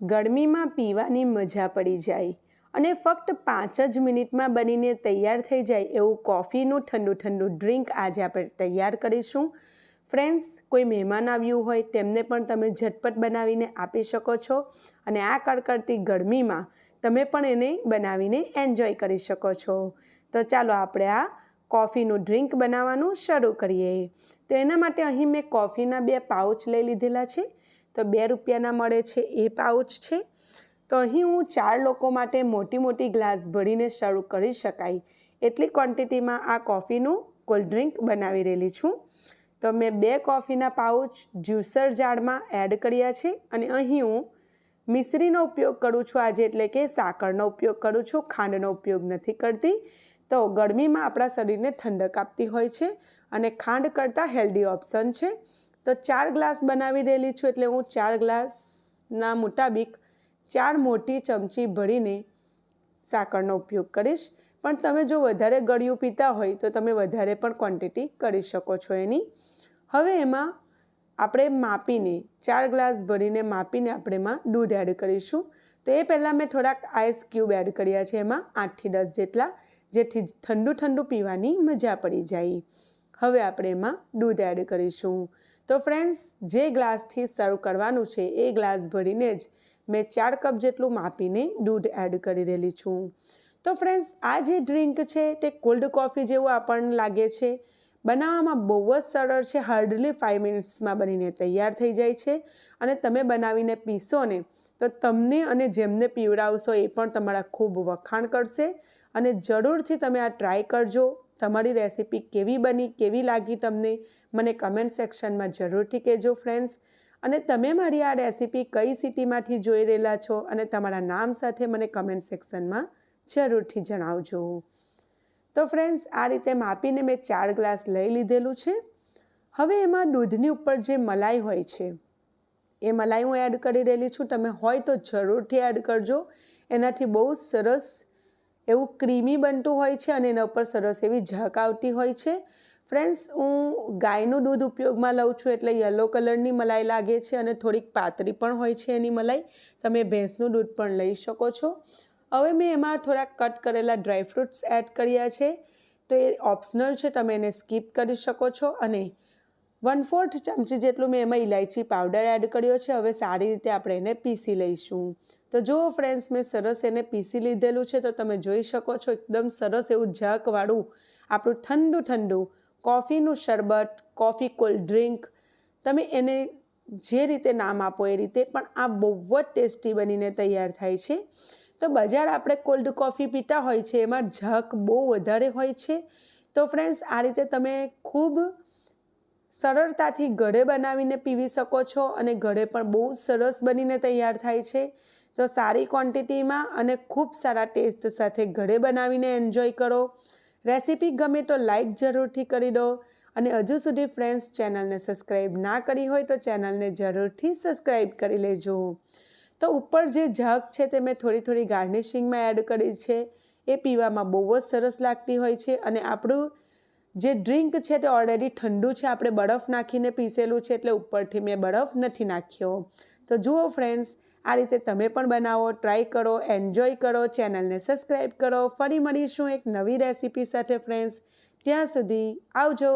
ગરમીમાં પીવાની મજા પડી જાય અને ફક્ત પાંચ જ મિનિટમાં બનીને તૈયાર થઈ જાય એવું કોફીનું ઠંડુ ઠંડુ ડ્રિંક આજે આપણે તૈયાર કરીશું. ફ્રેન્ડ્સ, કોઈ મહેમાન આવ્યું હોય તેમને પણ તમે ઝટપટ બનાવીને આપી શકો છો અને આ કડકડતી ગરમીમાં તમે પણ એને બનાવીને એન્જોય કરી શકો છો. તો ચાલો આપણે આ કોફીનું ડ્રિંક બનાવવાનું શરૂ કરીએ. તો એના માટે અહીં મેં કોફીના બે પાઉચ લઈ લીધેલા છે. તો બે રૂપિયાના મળે છે એ પાઉચ છે. તો અહીં હું ચાર લોકો માટે મોટી મોટી ગ્લાસ ભરીને શરૂ કરી શકાય એટલી ક્વોન્ટિટીમાં આ કોફીનું કોલ્ડ ડ્રિંક બનાવી રહેલી છું. તો મેં બે કોફીના પાઉચ જ્યુસર જારમાં એડ કર્યા છે અને અહીં હું મિશ્રીનો ઉપયોગ કરું છું. આજે એટલે કે સાકરનો ઉપયોગ કરું છું. ખાંડનો ઉપયોગ નથી કરતી. તો ગરમીમાં આપણા શરીરને ઠંડક આપતી હોય છે અને ખાંડ કરતાં હેલ્ધી ઓપ્શન છે. તો ચાર ગ્લાસ બનાવી રહેલી છું એટલે હું ચાર ગ્લાસના મુતાબિક ચાર મોટી ચમચી ભરીને સાકરનો ઉપયોગ કરીશ. પણ તમે જો વધારે ગળ્યું પીતા હોય તો તમે વધારે પણ ક્વોન્ટિટી કરી શકો છો એની. હવે એમાં આપણે માપીને, ચાર ગ્લાસ ભરીને માપીને આપણે એમાં દૂધ એડ કરીશું. તો એ પહેલાં મેં થોડાક આઈસ ક્યુબ એડ કર્યા છે એમાં, આઠથી દસ જેટલા, જેથી ઠંડુ ઠંડુ પીવાની મજા પડી જાય. હવે આપણે એમાં દૂધ એડ કરીશું. તો ફ્રેન્ડ્સ જે ગ્લાસથી સર્વ કરવાનું છે, એ ગ્લાસ ભરીને જ મેં ચાર કપ જેટલું માપીને દૂધ એડ કરી રહેલી છું. તો ફ્રેન્ડ્સ આ જે ડ્રિંક છે, તે કોલ્ડ કોફી જેવું આપણને લાગે છે. બનાવવામાં બહુ જ સરળ છે હાર્ડલી ફાઇવ મિનિટ્સમાં બનીને તૈયાર થઈ જાય છે. અને તમે બનાવીને પીશો ને, તો તમને અને જેમને પીવડાવશો એ પણ તમારા ખૂબ વખાણ કરશે. અને જરૂરથી તમે આ ટ્રાય કરજો. તમારી રેસીપી કેવી બની, કેવી લાગી તમને, મને કમેન્ટ સેક્શનમાં જરૂરથી કહેજો ફ્રેન્ડ્સ અને તમે મારી આ રેસીપી કઈ સિટીમાંથી જોઈ રહેલા છો અને તમારા નામ સાથે મને કમેન્ટ સેક્શનમાં જરૂરથી જણાવજો. તો ફ્રેન્ડ્સ આ રીતે માપીને મેં ચાર ગ્લાસ લઈ લીધેલું છે. હવે એમાં દૂધની ઉપર જે મલાઈ હોય છે, એ મલાઈ હું એડ કરી રહેલી છું. તમે હોય તો જરૂરથી એડ કરજો. એનાથી બહુ સરસ એવું ક્રીમી બનતું હોય છે અને એના ઉપર સરસ એવી ઝાંક આવતી હોય છે. ફ્રેન્ડ્સ, હું ગાયનું દૂધ ઉપયોગમાં લઉં છું એટલે યલો કલરની મલાઈ લાગે છે અને થોડીક પાતળી પણ હોય છે એની મલાઈ. તમે ભેંસનું દૂધ પણ લઈ શકો છો. હવે મેં એમાં થોડાક કટ કરેલા ડ્રાયફ્રૂટ્સ એડ કર્યા છે. તો એ ઓપ્શનલ છે, તમે એને સ્કીપ કરી શકો છો. અને વન ફોર્થ ચમચી જેટલું મેં એમાં ઇલાયચી પાવડર એડ કર્યો છે. હવે સારી રીતે આપણે એને પીસી લઈશું. તો જો ફ્રેન્ડ્સ મેં સરસ એને પીસી લીધેલું છે, તો તમે જોઈ શકો છો, એકદમ સરસ એવું ઝકવાળું, આપણું ઠંડુ ઠંડુ કોફીનું શરબત, કોફી કોલ્ડ ડ્રિંક તમે એને જે રીતે નામ આપો એ રીતે, પણ આ બહુ જ ટેસ્ટી બનીને તૈયાર થાય છે. તો બજાર આપણે કોલ્ડ કોફી પીતા હોય છે, એમાં ઝક બહુ વધારે હોય છે. તો ફ્રેન્ડ્સ આ રીતે તમે ખૂબ સરળતાથી ઘરે બનાવીને પીવી શકો છો અને ઘરે પણ બહુ સરસ બનીને તૈયાર થાય છે. તો સારી ક્વોન્ટિટીમાં અને ખૂબ સારા ટેસ્ટ સાથે ઘરે બનાવીને એન્જોય કરો. રેસીપી ગમે તો લાઈક જરૂરથી કરી દો અને હજુ સુધી ફ્રેન્ડ્સ ચેનલને સબસ્ક્રાઈબ ના કરી હોય તો ચેનલને જરૂરથી સબસ્ક્રાઈબ કરી લેજો. તો ઉપર જે જગ છે તે મેં થોડી થોડી ગાર્નિશિંગમાં એડ કરી છે. એ પીવામાં બહુ જ સરસ લાગતી હોય છે અને આપણું જે ડ્રિંક છે તે ઓલરેડી ઠંડુ છે, આપણે બરફ નાખીને પીસેલું છે એટલે ઉપરથી મેં બરફ નથી નાખ્યો. તો જુઓ ફ્રેન્ડ્સ આ રીતે તમે પણ બનાવો ટ્રાય કરો એન્જોય કરો ચેનલને સબસ્ક્રાઈબ કરો. ફરી મળીશું એક નવી રેસીપી સાથે ફ્રેન્ડ્સ ત્યાં સુધી આવજો.